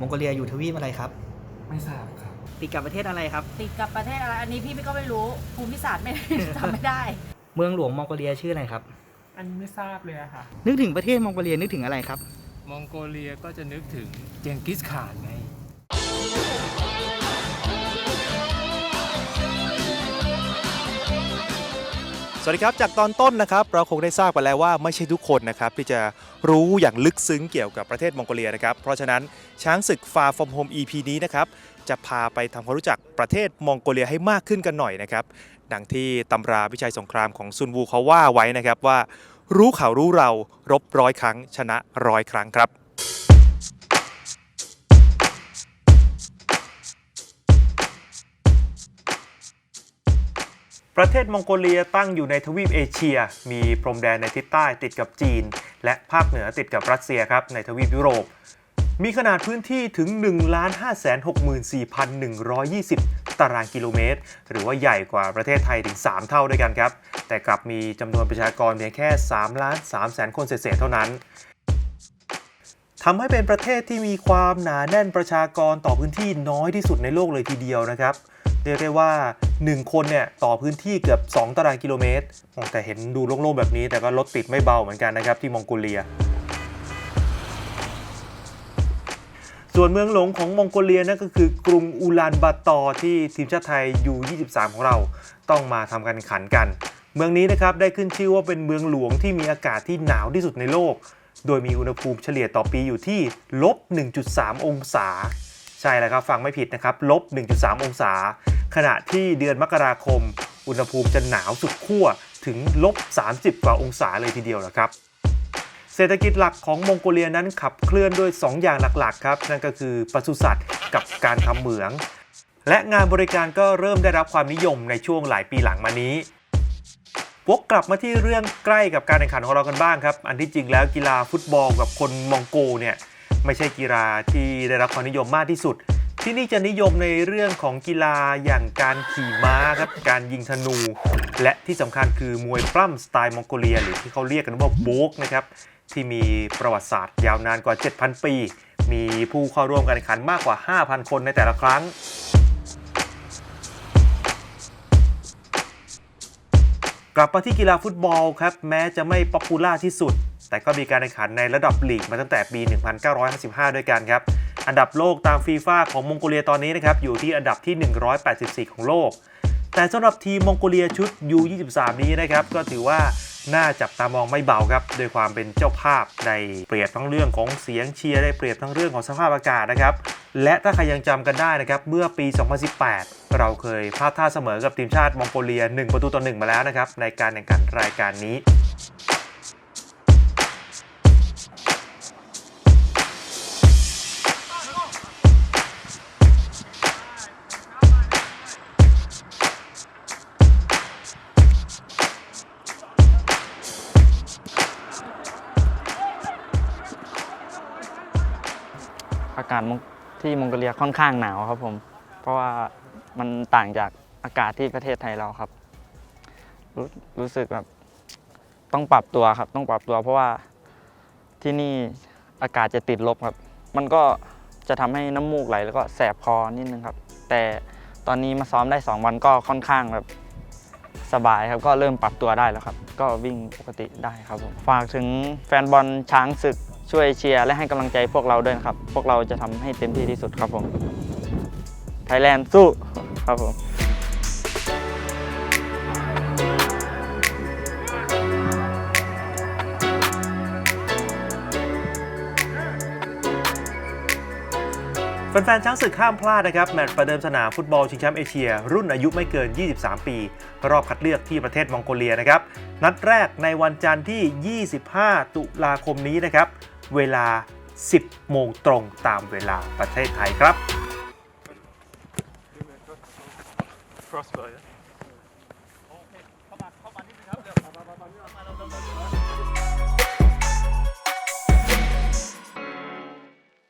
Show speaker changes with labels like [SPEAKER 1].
[SPEAKER 1] มองโกเลียอยู่ทวีปอะไรครับ
[SPEAKER 2] ไม่ทราบครับ
[SPEAKER 1] ติดกับประเทศอะไรครับ
[SPEAKER 3] ติดกับประเทศอะไร อันนี้พี่ก็ไม่รู้ ภูมิศาสตร์ไม่ จำไม่ได้
[SPEAKER 1] เมืองหลวงมองโกเลียชื่ออะไรครับ
[SPEAKER 2] อันนี้ไม่ทราบเลยอะค่ะ
[SPEAKER 1] นึกถึงประเทศมองโกเลียนึกถึงอะไรครับ
[SPEAKER 2] มองโกเลียก็จะนึกถึงเจงกิสข่านไง
[SPEAKER 4] สวัสดีครับ จากตอนต้นนะครับ เราคงได้ทราบไปแล้วว่าไม่ใช่ทุกคนนะครับ ที่จะรู้อย่างลึกซึ้งเกี่ยวกับประเทศมองโกเลียนะครับ เพราะฉะนั้นช้างศึก Far From Home EP นี้นะครับ จะพาไปทำความรู้จักประเทศมองโกเลียให้มากขึ้นกันหน่อยนะครับ ดังที่ตำราวิชัยสงครามของซุนวูเขาว่าไว้นะครับว่า รู้เขารู้เรารบร้อยครั้งชนะร้อยครั้งครับ ประเทศมองโกเลียตั้งอยู่ในทวีปเอเชีย มีพรมแดนในทิศใต้ติดกับจีน และภาคเหนือติดกับรัสเซียครับในทวีปยุโรป มีขนาดพื้นที่ถึง 1,564,120 ตารางกิโลเมตร หรือว่าใหญ่กว่าประเทศไทยถึง 3 เท่าด้วยกันครับ แต่กลับมีจำนวนประชากรเพียงแค่3ล้าน3แสนคนเศษๆเท่านั้นทำให้เป็นประเทศที่มีความหนาแน่นประชากรต่อพื้นที่น้อยที่สุดในโลกเลยทีเดียวนะครับ เรียกได้ว่า 1 คนเนี่ยต่อพื้นที่เกือบ 2 ตารางกิโลเมตรโอ้แต่เห็นดูโล่งๆแบบนี้ แต่ก็รถติดไม่เบาเหมือนกันนะครับที่มองโกเลีย ส่วนเมืองหลวงของมองโกเลียนั่นก็คือกรุงอูลานบาตอร์ที่ทีมชาติไทยยู23 ของเราต้องมาทำการขันกัน เมืองนี้นะครับได้ขึ้นชื่อว่าเป็นเมืองหลวงที่มีอากาศที่หนาวที่สุดในโลก โดยมีอุณหภูมิเฉลี่ยต่อปีอยู่ที่ลบ1.3 องศาใช่แล้วครับ ฟังไม่ผิดนะครับลบ 1.3 องศา ขณะที่เดือนมกราคม อุณหภูมิจะหนาวสุดขั้วถึงลบ 30 กว่าองศาเลยทีเดียวนะครับ เศรษฐกิจหลักของมองโกเลียนั้นขับเคลื่อนด้วย 2 อย่างหลักๆครับ นั่นก็คือปศุสัตว์กับการทำเหมือง และงานบริการก็เริ่มได้รับความนิยมในช่วงหลายปีหลังมานี้วกกลับมาที่เรื่องใกล้กับการแข่งขันของเรากันบ้างครับ อันที่จริงแล้วกีฬาฟุตบอลกับคนมองโกเนี่ยไม่ใช่กีฬาที่ได้รับความนิยมมากที่สุด ที่นี่จะนิยมในเรื่องของกีฬาอย่างการขี่ม้าครับ การยิงธนู และที่สำคัญคือมวยปล้ำสไตล์มองโกเลีย หรือที่เขาเรียกกันว่าโบกนะครับ ที่มีประวัติศาสตร์ยาวนานกว่า 7,000 ปี มีผู้เข้าร่วมการแข่งขันมากกว่า 5,000 คนในแต่ละครั้งกลับมาที่กีฬาฟุตบอลครับ แม้จะไม่ป๊อปปูล่าที่สุด แต่ก็มีการแข่งขันในระดับลีกมาตั้งแต่ปี 1955 ด้วยกันครับ อันดับโลกตามฟีฟ่าของมองโกเลียตอนนี้นะครับอยู่ที่อันดับที่ 184 ของโลก แต่สำหรับทีมมองโกเลียชุด U23 นี้นะครับก็ถือว่าน่าจับตามองไม่เบาครับโดยความเป็นเจ้าภาพได้เปรียบทั้งเรื่องของเสียงเชียร์ได้เปรียบทั้งเรื่องของสภาพอากาศนะครับ และถ้าใครยังจำกันได้นะครับเมื่อปี 2018 เราเคยพลาดท่าเสมอกับทีมชาติมองโกเลีย 1 ประตูต่อ1มาแล้วนะครับในการแข่งขันรายการนี้า
[SPEAKER 5] กาศที่มองโกเลียค่อนข้างหนาวครับผม เพราะว่ามันต่างจากอากาศที่ประเทศไทยเราครับรู้รู้สึกแบบต้องปรับตัวครับ ต้องปรับตัวเพราะว่าที่นี่อากาศจะติดลบครับ มันก็จะทำให้น้ำมูกไหลแล้วก็แสบคอนิดนึงครับ แต่ตอนนี้มาซ้อมได้ 2 วันก็ค่อนข้างแบบสบายครับ ก็เริ่มปรับตัวได้แล้วครับ ก็วิ่งปกติได้ครับผมฝากถึงแฟนบอลช้างศึก ช่วยเชียร์และให้กำลังใจพวกเราด้วยนะครับ พวกเราจะทำให้เต็มที่ที่สุดครับผมไทยแลนด์สู้ครับผม
[SPEAKER 4] แฟนๆช้างศึกห้ามพลาดนะครับ แมตช์ประเดิมสนามฟุตบอลชิงแชมป์เอเชีย รุ่นอายุไม่เกิน 23 ปี รอบคัดเลือกที่ประเทศมองโกเลียนะครับ นัดแรกในวันจันทร์ที่ 25 ตุลาคมนี้นะครับ เวลา 10 โมงตรงตามเวลาประเทศไทยครับ